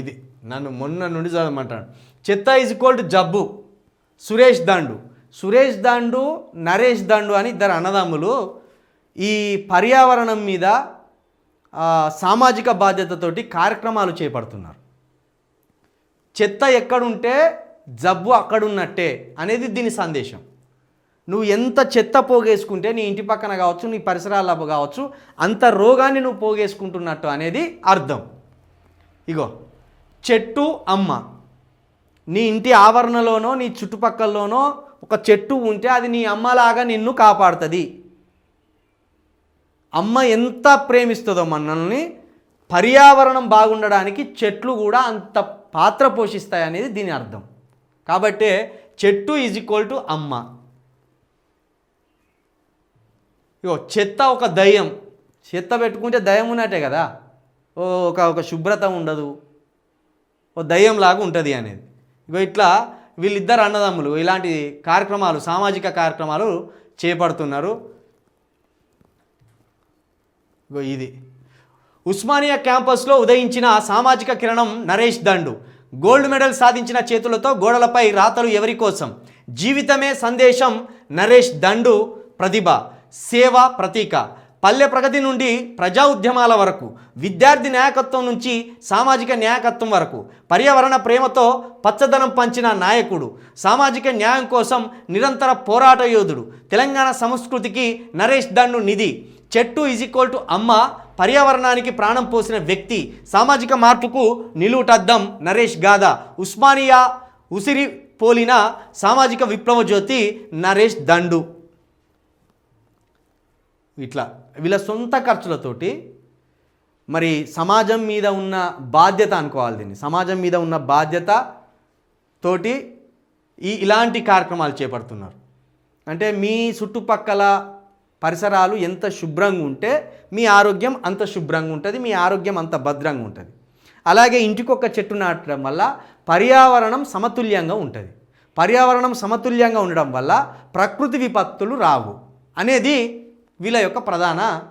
ఇది నన్ను మొన్న నుండి చదవమంటాడు. చెత్త ఈజ్ ఈక్వల్ టు జబ్బు. సురేష్ దాండు. సురేష్ దాండు నరేష్ దాండు అని ఇద్దరు అన్నదమ్ములు ఈ పర్యావరణం మీద సామాజిక బాధ్యతతోటి కార్యక్రమాలు చేపడుతున్నారు. చెత్త ఎక్కడుంటే జబ్బు అక్కడున్నట్టే అనేది దీని సందేశం. నువ్వు ఎంత చెత్త పోగేసుకుంటే నీ ఇంటి పక్కన కావచ్చు నీ పరిసరాల్లో కావచ్చు అంత రోగాన్ని నువ్వు పోగేసుకుంటున్నట్టు అనేది అర్థం. ఇగో చెట్టు అమ్మ. నీ ఇంటి ఆవరణలోనో నీ చుట్టుపక్కలలోనో ఒక చెట్టు ఉంటే అది నీ అమ్మలాగా నిన్ను కాపాడుతుంది. అమ్మ ఎంత ప్రేమిస్తుందో మనల్ని పర్యావరణం బాగుండడానికి చెట్లు కూడా అంత పాత్ర పోషిస్తాయి అనేది దీని అర్థం. కాబట్టే చెట్టు ఈజ్ ఈక్వల్ టు అమ్మ. ఇగో చెత్త ఒక దయ్యం. చెత్త పెట్టుకుంటే దయ్యం ఉన్నట్టే కదా? ఒక ఒక శుభ్రత ఉండదు. ఓ దయ్యంలాగా ఉంటుంది అనేది. ఇగో ఇట్లా వీళ్ళిద్దరు అన్నదమ్ములు ఇలాంటి కార్యక్రమాలు సామాజిక కార్యక్రమాలు చేపడుతున్నారు. ఇగో ఇది. ఉస్మానియా క్యాంపస్లో ఉదయించిన సామాజిక కిరణం నరేష్ దండు. గోల్డ్ మెడల్ సాధించిన చేతులతో గోడలపై రాతలు ఎవరి కోసం? జీవితమే సందేశం నరేష్ దండు ప్రతిభ సేవ ప్రతీక. పల్లె ప్రగతి నుండి ప్రజా ఉద్యమాల వరకు విద్యార్థి నాయకత్వం నుంచి సామాజిక నాయకత్వం వరకు పర్యావరణ ప్రేమతో పచ్చదనం పంచిన నాయకుడు సామాజిక న్యాయం కోసం నిరంతర పోరాట యోధుడు తెలంగాణ సంస్కృతికి నరేష్ దండు నిధి చెట్టు ఈజ్ ఈక్వల్ టు అమ్మ పర్యావరణానికి ప్రాణం పోసిన వ్యక్తి సామాజిక మార్పుకు నిలువుటద్దం నరేష్ గాథ ఉస్మానియా ఉసిరి పోలిన సామాజిక విప్లవ జ్యోతి నరేష్ దండు. ఇట్లా వీళ్ళ సొంత ఖర్చులతోటి మరి సమాజం మీద ఉన్న బాధ్యత అనుకోవాలి దీన్ని. సమాజం మీద ఉన్న బాధ్యత తోటి ఈ ఇలాంటి కార్యక్రమాలు చేపడుతున్నారు. అంటే మీ చుట్టుపక్కల పరిసరాలు ఎంత శుభ్రంగా ఉంటే మీ ఆరోగ్యం అంత శుభ్రంగా ఉంటుంది మీ ఆరోగ్యం అంత భద్రంగా ఉంటుంది. అలాగే ఇంటికొక చెట్టు నాటడం వల్ల పర్యావరణం సమతుల్యంగా ఉంటుంది. పర్యావరణం సమతుల్యంగా ఉండడం వల్ల ప్రకృతి విపత్తులు రావు. అనేది వీళ్ళ యొక్క ప్రధాన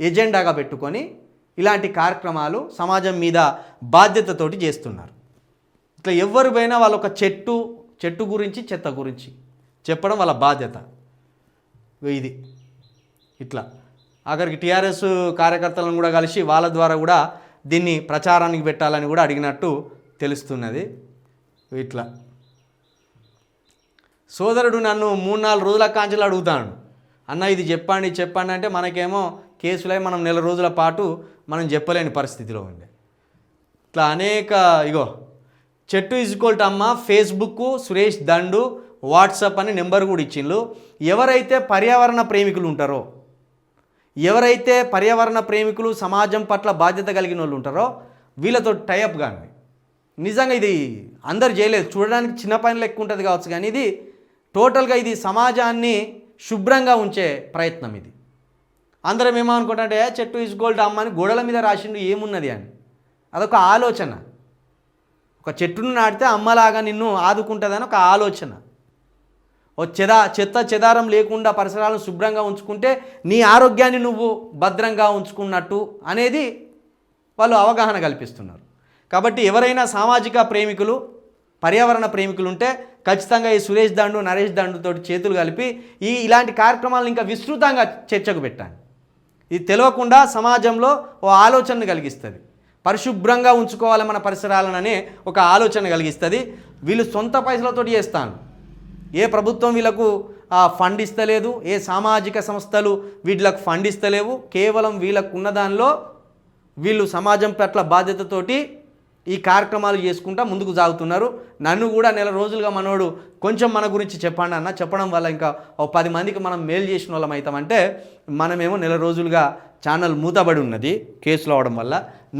ఎజెండాగా పెట్టుకొని ఇలాంటి కార్యక్రమాలు సమాజం మీద బాధ్యతతోటి చేస్తున్నారు. ఇట్లా ఎవరు పోయినా వాళ్ళ ఒక చెట్టు చెట్టు గురించి చెత్త గురించి చెప్పడం వాళ్ళ బాధ్యత. ఇది. ఇట్లా. ఆఖరికి టీఆర్ఎస్ కార్యకర్తలను కూడా కలిసి వాళ్ళ ద్వారా కూడా దీన్ని ప్రచారానికి పెట్టాలని కూడా అడిగినట్టు తెలుస్తున్నది. ఇట్లా. సోదరుడు నన్ను మూడు నాలుగు రోజుల కాంచెలు అడుగుతాడు. అన్న ఇది చెప్పండి చెప్పండి అంటే మనకేమో కేసులై మనం నెల రోజుల పాటు మనం చెప్పలేని పరిస్థితిలో ఉండే. ఇట్లా అనేక ఇగో చెట్టు ఇసుకోల్ట్ అమ్మ ఫేస్బుక్ సురేష్ దండు వాట్సాప్ అని నెంబర్ కూడా ఇచ్చిండ్రు ఎవరైతే పర్యావరణ ప్రేమికులు ఉంటారో ఎవరైతే పర్యావరణ ప్రేమికులు సమాజం పట్ల బాధ్యత కలిగిన వాళ్ళు ఉంటారో వీళ్ళతో టైఅప్ కానీ నిజంగా ఇది అందరు చేయలేదు. చూడడానికి చిన్న పని లెక్క ఉంటుంది కావచ్చు కానీ ఇది టోటల్గా ఇది సమాజాన్ని శుభ్రంగా ఉంచే ప్రయత్నం ఇది. అందరం ఏమనుకుంటే చెట్టు ఇస్ గోల్డ్ అమ్మ అని గోడల మీద రాసిండు ఏమున్నది అని. అదొక ఆలోచన. ఒక చెట్టును నాటితే అమ్మలాగా నిన్ను ఆదుకుంటుందని ఒక ఆలోచన. ఓ చెద చెత్త చెదారం లేకుండా పరిసరాలను శుభ్రంగా ఉంచుకుంటే నీ ఆరోగ్యాన్ని నువ్వు భద్రంగా ఉంచుకున్నట్టు అనేది వాళ్ళు అవగాహన కల్పిస్తున్నారు. కాబట్టి ఎవరైనా సామాజిక ప్రేమికులు పర్యావరణ ప్రేమికులు ఉంటే ఖచ్చితంగా ఈ సురేష్ దండు నరేష్ దండుతో చేతులు కలిపి ఈ ఇలాంటి కార్యక్రమాలను ఇంకా విస్తృతంగా చర్చకు పెట్టాను ఇది తెలియకుండా సమాజంలో ఓ ఆలోచనను కలిగిస్తుంది. పరిశుభ్రంగా ఉంచుకోవాలి మన పరిసరాలననే ఒక ఆలోచన కలిగిస్తుంది. వీళ్ళు సొంత పైసలతోటి చేస్తాను. ఏ ప్రభుత్వం వీళ్ళకు ఫండ్ ఇస్తలేదు ఏ సామాజిక సంస్థలు వీళ్ళకు ఫండ్ ఇస్తలేవు కేవలం వీళ్ళకు ఉన్న దానిలో వీళ్ళు సమాజం పట్ల బాధ్యతతోటి ఈ కార్యక్రమాలు చేసుకుంటా ముందుకు సాగుతున్నారు. నన్ను కూడా నెల రోజులుగా మనోడు కొంచెం మన గురించి చెప్పండి అన్న. చెప్పడం వల్ల ఇంకా ఓ పది మందికి మనం మేలు చేసిన వాళ్ళం అవుతామంటే మనమేమో నెల రోజులుగా ఛానల్ మూతబడి ఉన్నది కేసులు అవడం వల్ల.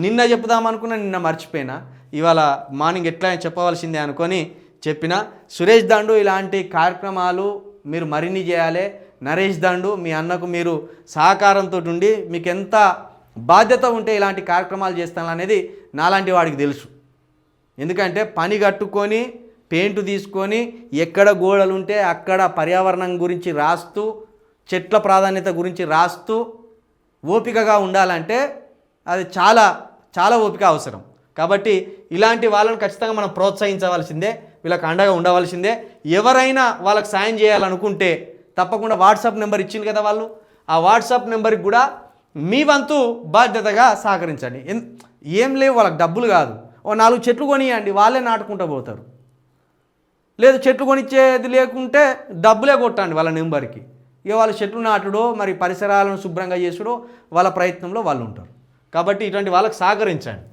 నిన్న చెప్దామనుకున్నా నిన్న మర్చిపోయినా. ఇవాళ మార్నింగ్ ఎట్లా చెప్పవలసిందే అనుకొని చెప్పిన. సురేష్ దండు ఇలాంటి కార్యక్రమాలు మీరు మరిన్ని చేయాలి. నరేష్ దండు మీ అన్నకు మీరు సహకారంతో ఉండి మీకు ఎంత బాధ్యత ఉంటే ఇలాంటి కార్యక్రమాలు చేస్తాను అనేది నాలాంటి వాడికి తెలుసు. ఎందుకంటే పని కట్టుకొని పెయింట్ తీసుకొని ఎక్కడ గోడలు ఉంటే అక్కడ పర్యావరణం గురించి రాస్తూ చెట్ల ప్రాధాన్యత గురించి రాస్తూ ఓపికగా ఉండాలంటే అది చాలా చాలా ఓపిక అవసరం. కాబట్టి ఇలాంటి వాళ్ళని ఖచ్చితంగా మనం ప్రోత్సహించవలసిందే వీళ్ళకి అండగా ఉండవలసిందే. ఎవరైనా వాళ్ళకి సాయం చేయాలనుకుంటే తప్పకుండా వాట్సాప్ నెంబర్ ఇచ్చింది కదా వాళ్ళు. ఆ వాట్సాప్ నెంబర్కి కూడా మీ వంతు బాధ్యతగా సహకరించండి. ఏం లేవు వాళ్ళకి డబ్బులు కాదు. ఓ నాలుగు చెట్లు కొనియండి వాళ్ళే నాటుకుంటూ పోతారు. లేదు చెట్లు కొనిచ్చేది లేకుంటే డబ్బులే కొట్టండి వాళ్ళ నెంబర్కి. ఇక వాళ్ళ చెట్లు నాటుడో మరి పరిసరాలను శుభ్రంగా చేసుడో వాళ్ళ ప్రయత్నంలో వాళ్ళు ఉంటారు. కాబట్టి ఇటువంటి వాళ్ళకి సహకరించండి.